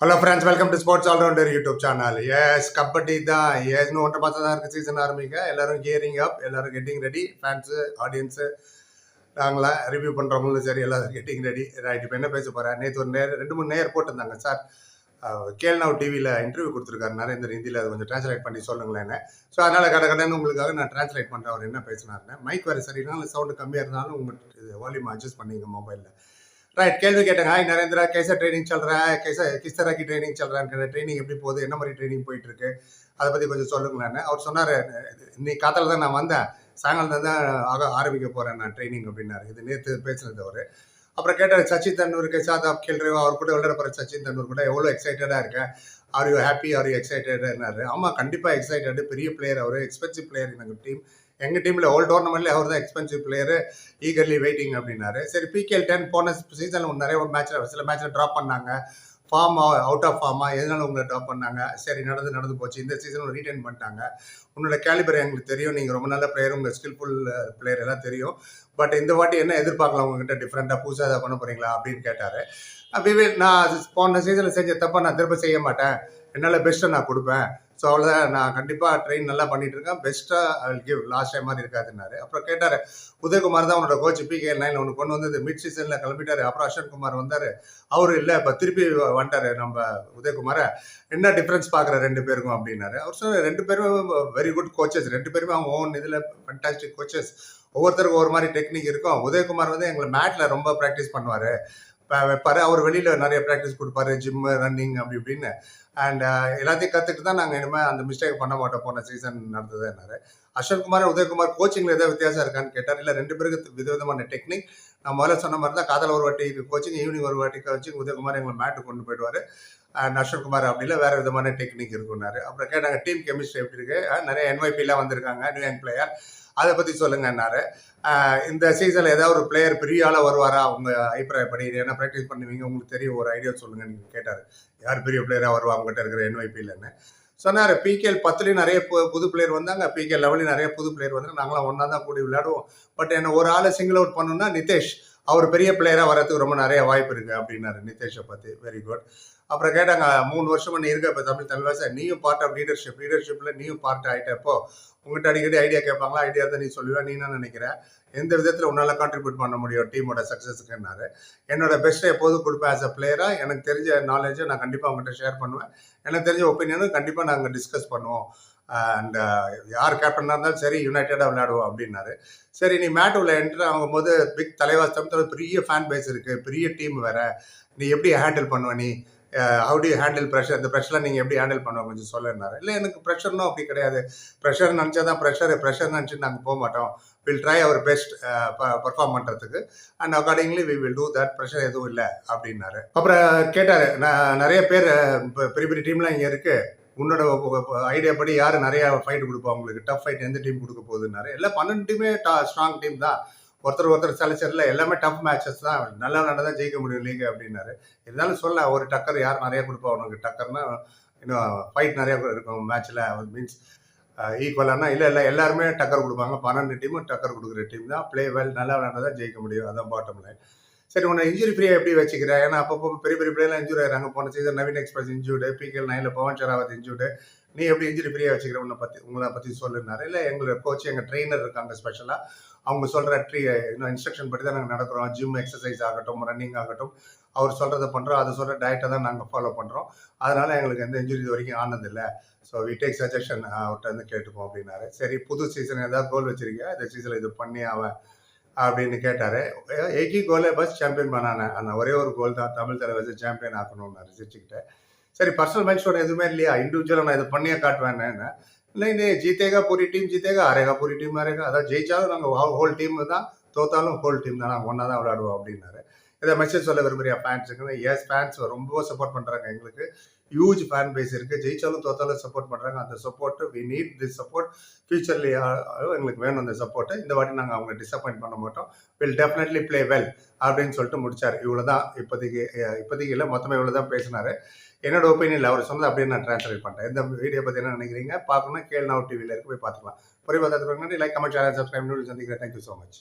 Hello friends welcome to sports allrounder YouTube channel yes kabaddi தான். Yes இன்னும் ஒன்றரை மாதம் தான் இருக்குது சீசன் ஆரம்பிக்க. எல்லாரும் கியரிங் அப் எல்லாரும் கெட்டிங் ரெடி ஃபேன்ஸு ஆடியன்ஸு நாங்களாம் ரிவ்யூ பண்ணுறவங்களும் சரி எல்லோரும் கெட்டிங் ரெடி ரைட் இப்போ என்ன பேச போகிறேன் நேற்று ஒரு நேர் ரெண்டு மூணு நேர் போட்டிருந்தாங்க சார். கேள்நாவ் டிவியில் இன்டர்வியூ கொடுத்துருக்காரு நரேந்திர ஹிந்தியில் அதை கொஞ்சம் ட்ரான்ஸ்லேட் பண்ணி சொல்லுங்களேன்னு ஸோ அதனால் கடை கடைன்னு உங்களுக்காக நான் ட்ரான்ஸ்லேட் பண்ணுறேன் அவர் என்ன பேசினாருன்னு மைக் வேறு சரினாலும் சவுண்டு கம்மியாக இருந்தாலும் உங்களுக்கு வால்யூம் அட்ஜஸ்ட் பண்ணிங்க மொபைலில் ரைட் கேள்வி கேட்டேன். ஹாய் நரேந்திரா கேச ட்ரைனிங் சொல்கிறேன் கேசா கிஸ் தராக்கி ட்ரைனிங் சொல்கிறேன் ட்ரைனிங் எப்படி போகுது? என்ன மாதிரி ட்ரைனிங் போயிட்டுருக்கு? அதை பற்றி கொஞ்சம் சொல்லுங்களேன்னு அவர் சொன்னார் இன்னைக்கு காத்தால தான் நான் வந்தேன். சாயங்காலம் தான் ஆக ஆரம்பிக்க போகிறேன் நான் ட்ரைனிங் அப்படின்னாரு. இது நேற்று பேசுனது அவர். அப்புறம் கேட்டார் சச்சின் தண்டூர் கேசா தாப் கேள்றேன் அவர் கூட விளையாட போகிற சச்சின் தண்டூர் கூட எவ்வளோ எக்ஸைட்டடாக இருக்கேன் are you happy are you எக்ஸைட்டட்னாரு ஆமாம் கண்டிப்பாக எக்ஸைட்டடு பெரிய பிளேயர் அவர் எக்ஸ்பென்சிவ் பிளேயர் எங்கள் டீம் எங்கள் டீமில் ஹோல் டோர்னமெண்ட்லேயே அவர் தான் எக்ஸ்பென்சிவ் பிளேயரு ஈகர்லி வெயிட்டிங் அப்படின்னாரு. சரி பிகேஎல் டென் போன சீசனில் நிறைய மேட்ச்சில் சில மேட்ச்சில் ட்ராப் பண்ணாங்க. ஃபார்ம் அவுட் ஆஃப் ஃபார்மா எதனால உங்களை ட்ராப் பண்ணாங்க? சரி நடந்து நடந்து போச்சு. இந்த சீசன் ரீட்டைன் பண்ணிட்டாங்க. உன்னோட கேலிபர் எங்களுக்கு தெரியும். நீங்கள் ரொம்ப நல்ல பிளேயர் உங்கள் ஸ்கில்ஃபுல் பிளேயர் எல்லாம் தெரியும். பட் இந்த வாட்டி என்ன எதிர்பார்க்கலாம் உங்ககிட்ட? டிஃப்ரெண்ட்டாக புதுசாக அதை பண்ண போகிறீங்களா அப்படின்னு கேட்டார். விவேக் நான் போன சீசனில் செஞ்ச தப்பை நான் திரும்ப செய்ய மாட்டேன். என்னால் பெஸ்ட்டை நான் கொடுப்பேன். ஸோ அவ்வளோதான் நான் கண்டிப்பாக ட்ரெயின் நல்லா பண்ணிட்டு இருக்கேன் பெஸ்ட்டாக ஐ கிவ் லாஸ்ட் டைம் மாதிரி இருக்காதுன்னாரு. அப்புறம் கேட்டார் உதயகுமார் தான் உன்னோட கோச் பிகே லைனில் ஒன்று கொண்டு வந்தது மிட் சீசனில் கிளம்பிட்டார். அப்புறம் அஷன் குமார் வந்தார். அவர் இல்லை இப்போ திருப்பி வந்துட்டார் நம்ம உதயகுமாரை. என்ன டிஃப்ரென்ஸ் பார்க்குற ரெண்டு பேருக்கும்? அப்படின்னாரு. அவர் சொன்னார் ரெண்டு பேரும் வெரி குட் கோச்சஸ் ரெண்டு பேருமே அவங்க ஓன் இதில் ஃபண்டாஸ்டிக் கோச்சஸ் ஒவ்வொருத்தருக்கும் ஒரு மாதிரி டெக்னிக் இருக்கும். உதயகுமார் வந்து எங்களை மேட்டில் ரொம்ப ப்ராக்டிஸ் பண்ணுவார். வைப்பார் அவர் வெளியில் நிறைய ப்ராக்டிஸ் கொடுப்பாரு. ஜிம்மு ரன்னிங் அப்படி இப்படின்னு. அண்ட் uh, எல்லாத்தையும் கற்றுக்கிட்டு தான் நாங்கள் இனிமேல் அந்த மிஸ்டேக் பண்ண மாட்டோம். போன சீசன் நடந்தது என்னார் அஸ்வன்குமார் உதயகுமார் கோச்சிங்கில் எதாவது வித்தியாசம் இருக்கான்னு கேட்டார். இல்லை ரெண்டு பேருக்கு விதவிதமான டெக்னிக் நான் முதல்ல சொன்ன மாதிரி தான் காதல் ஒரு வாட்டி கோச்சிங் ஈவினிங் ஒரு வாட்டி கோச்சிங் உதயகுமார் எங்களை மேட்டு கொண்டு போயிடுவார். அண்ட் அஸ்வன்குமார் அப்படி இல்லை வேறு விதமான டெக்னிக் இருக்குன்னாரு. அப்புறம் கேட்டாங்க டீம் கெமிஸ்ட்ரி எப்படி இருக்கு? நிறைய என்ஒய்பிலாம் வந்திருக்காங்க நியூ யங் பிளேயர் அதை பற்றி சொல்லுங்கன்னாரு. இந்த சீசனில் ஏதாவது ஒரு பிளேயர் பெரிய ஆளாக வருவாரா? உங்கள் அபிப்பிராயப்படி என்ன ப்ராக்டிஸ் பண்ணுவீங்க உங்களுக்கு தெரியும் ஒரு ஐடியா சொல்லுங்கள் கேட்டார். யார் பெரிய பிளேயராக வருவாங்க? அவங்ககிட்ட இருக்கிற என்ஒய்பிலன்னு சொன்னார் பிகேஎல் பத்துலேயும் நிறைய புது பிளேயர் வந்தாங்க. பிகே லெவலையும் நிறைய புது பிளேயர் வந்தாங்க நாங்களாம் ஒன்றா தான் கூடி விளையாடுவோம். பட் என்ன ஒரு ஆளை சிங்கிள் அவுட் பண்ணணும்னா நிதேஷ் அவர் பெரிய பிளேயராக வரதுக்கு ரொம்ப நிறைய வாய்ப்பு இருக்குது அப்படின்னாரு நிதேஷை பற்றி வெரி குட் அப்புறம் கேட்டாங்க மூணு வருஷமாக நீ இருக்க இப்போ தமிழ் தலைவாச நீயும் பார்ட் ஆஃப் லீடர்ஷிப் லீடர்ஷிப்பில் நீயும் பார்ட் ஆகிட்டப்போ உங்கள்கிட்ட அடிக்கடி ஐடியா கேட்பாங்களா? ஐடியா தான் நீ சொல்லுவா நீ என்ன நினைக்கிற? எந்த விதத்தில் உன்னால் கான்ட்ரிபியூட் பண்ண முடியும் டீமோட சக்ஸஸுக்குன்னாரு என்னோட பெஸ்ட்டை எப்போதும் கொடுப்பேன் ஆஸ் அ பிளேயராக எனக்கு தெரிஞ்ச நாலேஜை நான் கண்டிப்பாக அவங்ககிட்ட ஷேர் பண்ணுவேன். எனக்கு தெரிஞ்ச ஒப்பீனியனும் கண்டிப்பாக நாங்கள் டிஸ்கஸ் பண்ணுவோம். அண்ட் uh, யார் கேப்டனாக இருந்தாலும் சரி யுனைடெடாக விளையாடுவோம் அப்படின்னாரு. சரி நீ மேட்டுவில் என்ட்ரு ஆகும்போது பிக் தலைவாஸ் தமிழ் பெரிய ஃபேன் பேஸ் இருக்குது பெரிய டீம் வேற. நீ எப்படி ஹேண்டில் பண்ணுவ நீ? ஹவு டு ஹேண்டில் ப்ரெஷர் இந்த ப்ரெஷர்லாம் நீங்கள் எப்படி ஹேண்டில் பண்ணுவோம் கொஞ்சம் சொல்லிருந்தாரு இல்லை எனக்கு ப்ரெஷர்னும் அப்படி கிடையாது. ப்ரெஷர் நினச்சா தான் ப்ரெஷர் ப்ரெஷர் நினச்சி நாங்கள் போக மாட்டோம். Will try our best perform பண்ணுறதுக்கு and accordingly we will do that pressure எதுவும் இல்லை அப்படின்னாரு. அப்புறம் கேட்டார் நான் நிறைய பேர் இப்போ பெரிய பெரிய டீம்லாம் இங்கே இருக்குது உன்னோட ஐடியா படி யார் நிறையா ஃபைட் கொடுப்பா உங்களுக்கு? டஃப் ஃபைட் எந்த டீம் கொடுக்க போகுதுன்னாரு. எல்லாம் பன்னெண்டு டீமே ஸ்ட்ராங் டீம் தான். ஒருத்தர் ஒருத்தர் செலச்சரில் எல்லாமே டஃப் மேட்சஸ் தான். நல்லா நடந்தால் ஜெயிக்க முடியும் லீக் அப்படின்னாரு. இருந்தாலும் சொல்ல ஒரு டக்கர் யார் நிறைய கொடுப்பா? உனக்கு டக்கர்னா இன்னும் ஃபைட் நிறைய இருக்கும் மேட்ச்சில் மீன்ஸ் ஈக்குவலானா இல்லை இல்லை எல்லாருமே டக்கர் கொடுப்பாங்க. பன்னெண்டு டீமும் டக்கர் கொடுக்குற டீம் தான். ப்ளே வெல் நல்லா விளையாண்டா ஜெயிக்க முடியும். அதான் பாட்டம் லைன் சரி உன்னை இன்ஜுரி ஃப்ரீயாக எப்படி வச்சுக்கிறேன் ஏன்னா அப்பப்போ பெரிய பெரிய பிளேயர்லாம் இன்ஜூரி ஆகிறாங்க போன season Naveen express injured PKL நைனில் பவன் ஷராவத் இன்ஜூர்டு நீ எப்படி இன்ஜுரி ஃப்ரீயாக வச்சுக்கிற? உன்னை பற்றி உங்களை பற்றி சொல்லுனாரு இல்லை எங்களோட கோச் எங்கள் ட்ரெயினர் இருக்காங்க ஸ்பெஷலாக அவங்க சொல்கிற ட்ரீ இன்னும் இன்ஸ்ட்ரக்ஷன் படி தான் நாங்கள் நடக்கிறோம். ஜிம் எக்ஸசைஸ் ஆகட்டும் ரன்னிங் ஆகட்டும். அவர் சொல்கிறத பண்ணுறோம் அதை சொல்கிற டயட்டை தான் நாங்கள் ஃபாலோ பண்ணுறோம் அதனால் எங்களுக்கு எந்த இன்ஜுரி இது வரைக்கும் ஆனதில்லை. ஸோ வி டேக் சஜஷன் அவர்கிட்ட வந்து கேட்டுப்போம் அப்படின்னாரு. சரி புது சீசன் ஏதாவது கோல் வச்சிருக்கியா? இந்த சீசனில் இது பண்ணி அவன்? அப்படின்னு கேட்டார். ஏகி கோலே பஸ் சாம்பியன் பண்ணானே. அந்த ஒரே ஒரு கோல் தான். தமிழ் தலைவர் சாம்பியன் ஆக்கணும்னாரு சிரிச்சுக்கிட்டேன் சரி பர்சனல் மேட்ச் ஒன்று எதுவுமே இல்லையா? இண்டிவிஜுவலாக நான் இதை பண்ணியே காட்டுவேன்னு இல்லை நீ ஜீத்தேகா பூரி டீம் ஜீத்தேகா ஆரேகா பூரி டீம் அரேகா. அதான் ஜெயிச்சாலும் நாங்கள் ஹோல் டீம் தான் தோத்தாலும் ஹோல் டீம் தான். நாங்கள் ஒன்றா தான் விளையாடுவோம் அப்படின்னாரு. இதை மெசேஜ் சொல்ல விரும்புகிறியா ஃபேன்ஸுக்கு எஸ் ஃபேன்ஸ் ரொம்ப சப்போர்ட் பண்ணுறாங்க எங்களுக்கு. ஹியூஜ் ஃபேன் பேஸ் இருக்குது ஜெயிச்சாலும் தோத்தாலும் சப்போர்ட் பண்ணுறாங்க அந்த support we need this support ஃபியூச்சர்லேயே எங்களுக்கு வேணும் அந்த சப்போர்ட்டு இந்த வாட்டி நாங்கள் அவங்க டிசப்பாயின்ட் பண்ண மாட்டோம். வில் டெஃபினெட்லி ப்ளே வெல் அப்படின்னு சொல்லிட்டு முடிச்சார். இவ்வளோ தான் இப்போதைக்கு இப்போதைக்கு இல்லை. மொத்தமாக இவ்வளோ தான் பேசினார். என்னோட ஒப்பீனியன் அவர் சொன்னது அப்படியே நான் ட்ரான்ஸ்லேட் பண்ணிட்டேன் இந்த வீடியோ பற்றி என்ன நினைக்கிறீங்க? பார்க்கணும்னா கேள் நாவ் டிவியில் இருக்கு. போய் பார்த்துக்கலாம். பொறி பார்த்து லைக் கமெண்ட் சேனல் சப்ஸ்கிரைப் சந்திக்கிறேன். Thank you so much